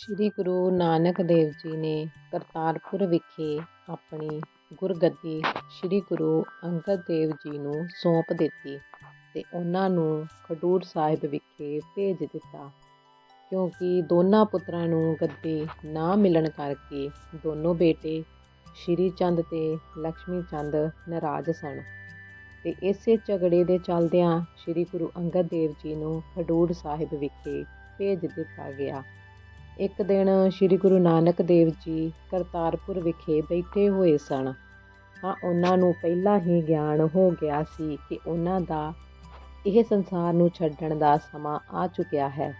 ਸ੍ਰੀ ਗੁਰੂ ਨਾਨਕ ਦੇਵ ਜੀ ਨੇ ਕਰਤਾਰਪੁਰ ਵਿਖੇ ਆਪਣੀ ਗੁਰਗੱਦੀ ਸ੍ਰੀ ਗੁਰੂ ਅੰਗਦ ਦੇਵ ਜੀ ਨੂੰ ਸੌਂਪ ਦਿੱਤੀ ਤੇ ਉਹਨਾਂ ਨੂੰ ਖਡੂਰ ਸਾਹਿਬ ਵਿਖੇ ਭੇਜ ਦਿੱਤਾ। ਕਿਉਂਕਿ ਦੋਨਾਂ ਪੁੱਤਰਾਂ ਨੂੰ ਗੱਦੀ ਨਾ ਮਿਲਣ ਕਰਕੇ ਦੋਨੋਂ ਬੇਟੇ ਸ਼੍ਰੀ ਚੰਦ ਤੇ ਲక్ష్ਮੀ ਚੰਦ ਨਾਰਾਜ਼ ਸਨ। ਤੇ ਇਸੇ ਝਗੜੇ ਦੇ ਚੱਲਦਿਆਂ ਸ੍ਰੀ ਗੁਰੂ ਅੰਗਦ ਦੇਵ ਜੀ ਨੂੰ ਖਡੂਰ ਸਾਹਿਬ ਵਿਖੇ ਭੇਜ ਦਿੱਤਾ ਗਿਆ। ਇੱਕ ਦਿਨ ਸ੍ਰੀ ਗੁਰੂ ਨਾਨਕ ਦੇਵ ਜੀ ਕਰਤਾਰਪੁਰ ਵਿਖੇ ਬੈਠੇ ਹੋਏ ਸਨ। ਤਾਂ ਉਹਨਾਂ ਨੂੰ ਪਹਿਲਾਂ ਹੀ ਗਿਆਨ ਹੋ ਗਿਆ ਸੀ ਕਿ ਉਹਨਾਂ ਦਾ ਇਹ ਸੰਸਾਰ ਨੂੰ ਛੱਡਣ ਦਾ ਸਮਾਂ ਆ ਚੁੱਕਿਆ ਹੈ।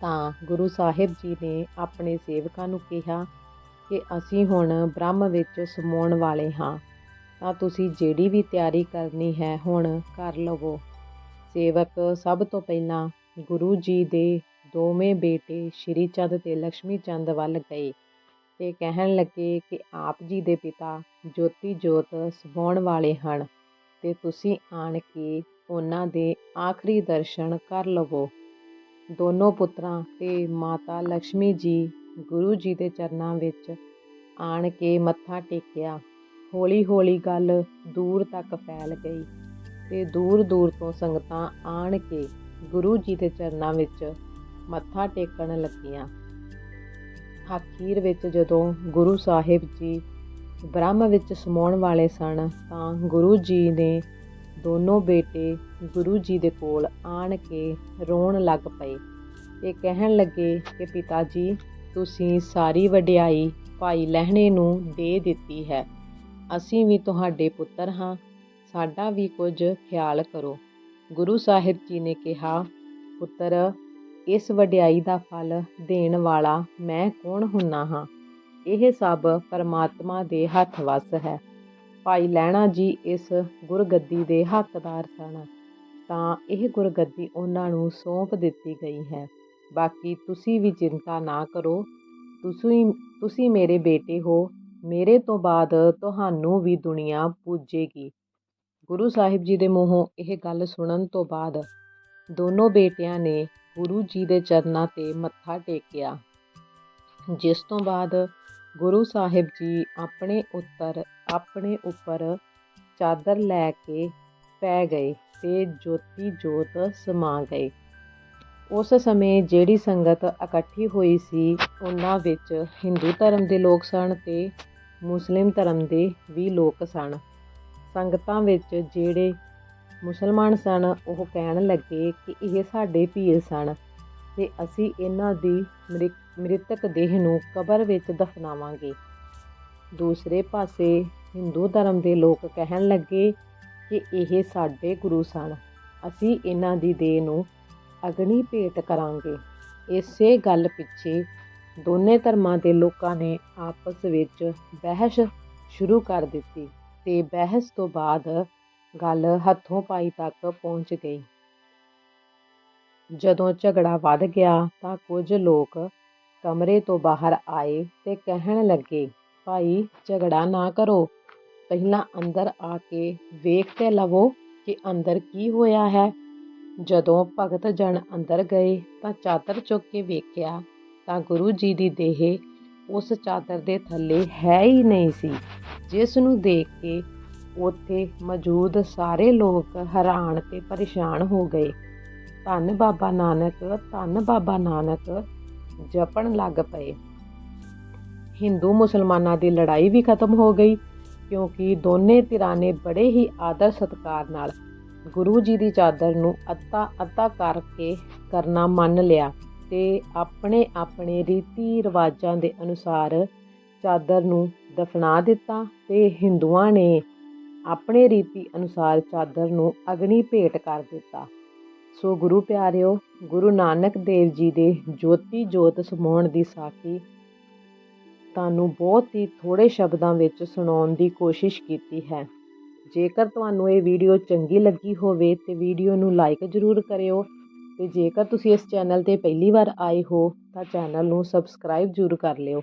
ਤਾਂ ਗੁਰੂ ਸਾਹਿਬ ਜੀ ਨੇ ਆਪਣੇ ਸੇਵਕਾਂ ਨੂੰ ਕਿਹਾ ਕਿ ਅਸੀਂ ਹੁਣ ਬ੍ਰਹਮ ਵਿੱਚ ਸਮਾਉਣ ਵਾਲੇ ਹਾਂ। ਤਾਂ ਤੁਸੀਂ ਜਿਹੜੀ ਵੀ ਤਿਆਰੀ ਕਰਨੀ ਹੈ ਹੁਣ ਕਰ ਲਵੋ। ਸੇਵਕ ਸਭ ਤੋਂ ਪਹਿਲਾਂ ਗੁਰੂ ਜੀ ਦੇ ਦੋਵੇਂ ਬੇਟੇ ਸ਼੍ਰੀ ਚੰਦ ਤੇ ਲਕਸ਼ਮੀ ਚੰਦ ਵੱਲ ਗਏ ਤੇ ਕਹਿਣ ਲੱਗੇ ਕਿ ਆਪ ਜੀ ਦੇ ਪਿਤਾ ਜੋਤੀ ਜੋਤ ਸਮਾਉਣ ਵਾਲੇ ਹਨ ਤੇ ਤੁਸੀਂ ਆਣ ਕੇ ਉਹਨਾਂ ਦੇ ਆਖਰੀ ਦਰਸ਼ਨ ਕਰ ਲਵੋ। ਦੋਨੋਂ ਪੁੱਤਰਾਂ ਤੇ ਮਾਤਾ ਲਕਸ਼ਮੀ ਜੀ ਗੁਰੂ ਜੀ ਦੇ ਚਰਨਾਂ ਵਿੱਚ ਆਣ ਕੇ ਮੱਥਾ ਟੇਕਿਆ। ਹੌਲੀ-ਹੌਲੀ ਗੱਲ ਦੂਰ ਤੱਕ ਫੈਲ ਗਈ ਤੇ ਦੂਰ-ਦੂਰ ਤੋਂ ਸੰਗਤਾਂ ਆਣ ਕੇ ਗੁਰੂ ਜੀ ਦੇ ਚਰਨਾਂ ਵਿੱਚ ਮੱਥਾ ਟੇਕਣ ਲੱਗੀਆਂ। ਅਖੀਰ ਵਿੱਚ ਜਦੋਂ ਗੁਰੂ ਸਾਹਿਬ ਜੀ ਬ੍ਰਹਮ ਵਿੱਚ ਸਮਾਉਣ ਵਾਲੇ ਸਨ, ਤਾਂ ਗੁਰੂ ਜੀ ਨੇ ਦੋਨੋਂ ਬੇਟੇ ਗੁਰੂ ਜੀ ਦੇ ਕੋਲ ਆਣ ਕੇ ਰੋਣ ਲੱਗ ਪਏ। ਤੇ ਕਹਿਣ ਲੱਗੇ ਕਿ ਪਿਤਾ ਜੀ ਤੁਸੀਂ ਸਾਰੀ ਵਡਿਆਈ ਭਾਈ ਲਹਿਣੇ ਨੂੰ ਦੇ ਦਿੱਤੀ ਹੈ। ਅਸੀਂ ਵੀ ਤੁਹਾਡੇ ਪੁੱਤਰ ਹਾਂ। ਸਾਡਾ ਵੀ ਕੁਝ ਖਿਆਲ ਕਰੋ। ਗੁਰੂ ਸਾਹਿਬ ਜੀ ਨੇ ਕਿਹਾ, ਪੁੱਤਰ, ਇਸ ਵਡਿਆਈ ਦਾ ਫਲ ਦੇਣ ਵਾਲਾ ਮੈਂ ਕੌਣ ਹੁੰਨਾ ਹਾਂ? ਇਹ ਸਭ ਪਰਮਾਤਮਾ ਦੇ ਹੱਥ ਵੱਸ ਹੈ। ਭਾਈ ਲਹਿਣਾ ਜੀ ਇਸ ਗੁਰਗੱਦੀ ਦੇ ਹੱਕਦਾਰ ਸਨ। ਤਾਂ ਇਹ ਗੁਰਗੱਦੀ ਉਹਨਾਂ ਨੂੰ ਸੌਂਪ ਦਿੱਤੀ ਗਈ ਹੈ। ਬਾਕੀ ਤੁਸੀਂ ਵੀ ਚਿੰਤਾ ਨਾ ਕਰੋ। ਤੁਸੀਂ ਤੁਸੀਂ ਮੇਰੇ ਬੇਟੇ ਹੋ। ਮੇਰੇ ਤੋਂ ਬਾਅਦ ਤੁਹਾਨੂੰ ਵੀ ਦੁਨੀਆ ਪੂਜੇਗੀ। ਗੁਰੂ ਸਾਹਿਬ ਜੀ ਦੇ ਮੂੰਹੋਂ ਇਹ ਗੱਲ ਸੁਣਨ ਤੋਂ ਬਾਅਦ ਦੋਨੋਂ ਬੇਟਿਆਂ ਨੇ ਗੁਰੂ ਜੀ ਦੇ ਚਰਨਾਂ ਤੇ ਮੱਥਾ ਟੇਕਿਆ। ਜਿਸ ਤੋਂ ਬਾਅਦ ਗੁਰੂ ਸਾਹਿਬ ਜੀ ਆਪਣੇ ਉੱਤਰ, ਆਪਣੇ ਉੱਪਰ ਚਾਦਰ ਲੈ ਕੇ ਪੈ ਗਏ ਤੇ ਜੋਤੀ ਜੋਤ ਸਮਾ ਗਏ। ਉਸ ਸਮੇਂ ਜਿਹੜੀ ਸੰਗਤ ਇਕੱਠੀ ਹੋਈ ਸੀ, ਉਹਨਾਂ ਵਿੱਚ ਹਿੰਦੂ ਧਰਮ ਦੇ ਲੋਕ ਸਨ ਤੇ ਮੁਸਲਿਮ ਧਰਮ ਦੇ ਵੀ ਲੋਕ ਸਨ। ਸੰਗਤਾਂ ਵਿੱਚ ਜਿਹੜੇ ਮੁਸਲਮਾਨ ਸਨ, ਉਹ ਕਹਿਣ ਲੱਗੇ ਕਿ ਇਹ ਸਾਡੇ ਪੀਰ ਸਨ ਤੇ ਅਸੀਂ ਇਹਨਾਂ ਦੀ ਮ੍ਰਿਤਕ ਦੇਹ ਨੂੰ ਕਬਰ ਵਿੱਚ ਦਫਨਾਵਾਂਗੇ। ਦੂਸਰੇ ਪਾਸੇ ਹਿੰਦੂ ਧਰਮ ਦੇ ਲੋਕ ਕਹਿਣ ਲੱਗੇ ਕਿ ਇਹ ਸਾਡੇ ਗੁਰੂ ਸਨ, ਅਸੀਂ ਇਹਨਾਂ ਦੀ ਦੇਹ ਨੂੰ ਅਗਨੀ ਭੇਟ ਕਰਾਂਗੇ। ਇਸੇ ਗੱਲ ਪਿੱਛੇ ਦੋਨੇ ਧਰਮਾਂ ਦੇ ਲੋਕਾਂ ਨੇ ਆਪਸ ਵਿੱਚ ਬਹਿਸ ਸ਼ੁਰੂ ਕਰ ਦਿੱਤੀ। ਤੇ ਬਹਿਸ ਤੋਂ ਬਾਅਦ ਗੱਲ ਹੱਥੋਂ ਪਾਈ ਤੱਕ ਪਹੁੰਚ ਗਈ। ਜਦੋਂ ਝਗੜਾ ਵੱਧ ਗਿਆ ਤਾਂ ਕੁਝ ਲੋਕ ਕਮਰੇ ਤੋਂ ਬਾਹਰ ਆਏ ਤੇ ਕਹਿਣ ਲੱਗੇ, ਭਾਈ, ਝਗੜਾ ਨਾ ਕਰੋ। ਪਹਿਲਾਂ ਅੰਦਰ ਆ ਕੇ ਵੇਖ ਤੇ ਲਵੋ ਕਿ ਅੰਦਰ ਕੀ ਹੋਇਆ ਹੈ। ਜਦੋਂ ਭਗਤ ਜਨ ਅੰਦਰ ਗਏ ਤਾਂ ਚਾਦਰ ਚੁੱਕ ਕੇ ਵੇਖਿਆ ਤਾਂ ਗੁਰੂ ਜੀ ਦੀ ਦੇਹ ਉਸ ਚਾਦਰ ਦੇ ਥੱਲੇ ਹੈ ਹੀ ਨਹੀਂ ਸੀ। ਜਿਸ ਨੂੰ ਦੇਖ ਕੇ ਉੱਥੇ ਮੌਜੂਦ ਸਾਰੇ ਲੋਕ ਹੈਰਾਨ ਤੇ ਪਰੇਸ਼ਾਨ ਹੋ ਗਏ। ਧੰਨ ਬਾਬਾ ਨਾਨਕ, ਧੰਨ ਬਾਬਾ ਨਾਨਕ, ਜਪਣ ਲੱਗ ਪਏ। ਹਿੰਦੂ ਮੁਸਲਮਾਨਾਂ ਦੀ ਲੜਾਈ ਵੀ ਖਤਮ ਹੋ ਗਈ, ਕਿਉਂਕਿ ਦੋਨੇ ਧਿਰਾਂ ਨੇ ਬੜੇ ਹੀ ਆਦਰ ਸਤਕਾਰ ਨਾਲ ਗੁਰੂ ਜੀ ਦੀ ਚਾਦਰ ਨੂੰ ਅੱਤਾ ਅੱਤਾ ਕਰਕੇ ਕਰਨਾ ਮੰਨ ਲਿਆ ਤੇ ਆਪਣੇ ਆਪਣੇ ਰੀਤੀ ਰਿਵਾਜਾਂ ਦੇ ਅਨੁਸਾਰ ਚਾਦਰ ਨੂੰ ਦਫਨਾ ਦਿੱਤਾ ਤੇ ਹਿੰਦੂਆਂ ਨੇ ਆਪਣੇ ਰੀਤੀ ਅਨੁਸਾਰ ਚਾਦਰ ਨੂੰ ਅਗਨੀ ਭੇਟ ਕਰ ਦਿੱਤਾ। ਸੋ ਗੁਰੂ ਪਿਆਰਿਓ, ਗੁਰੂ ਨਾਨਕ ਦੇਵ ਜੀ ਦੇ ਜੋਤੀ ਜੋਤ ਸਮਾਉਣ ਦੀ ਸਾਖੀ ਤੁਹਾਨੂੰ ਬਹੁਤ ਹੀ ਥੋੜੇ ਸ਼ਬਦਾਂ ਵਿੱਚ ਸੁਣਾਉਣ ਦੀ ਕੋਸ਼ਿਸ਼ ਕੀਤੀ ਹੈ। ਜੇਕਰ ਤੁਹਾਨੂੰ ਇਹ ਵੀਡੀਓ ਚੰਗੀ ਲੱਗੀ ਹੋਵੇ ਤੇ ਵੀਡੀਓ ਨੂੰ ਲਾਈਕ ਜ਼ਰੂਰ ਕਰਿਓ ਤੇ ਜੇਕਰ ਤੁਸੀਂ ਇਸ ਚੈਨਲ ਤੇ ਪਹਿਲੀ ਵਾਰ ਆਏ ਹੋ ਤਾਂ ਚੈਨਲ ਨੂੰ ਸਬਸਕ੍ਰਾਈਬ ਜ਼ਰੂਰ ਕਰ ਲਿਓ।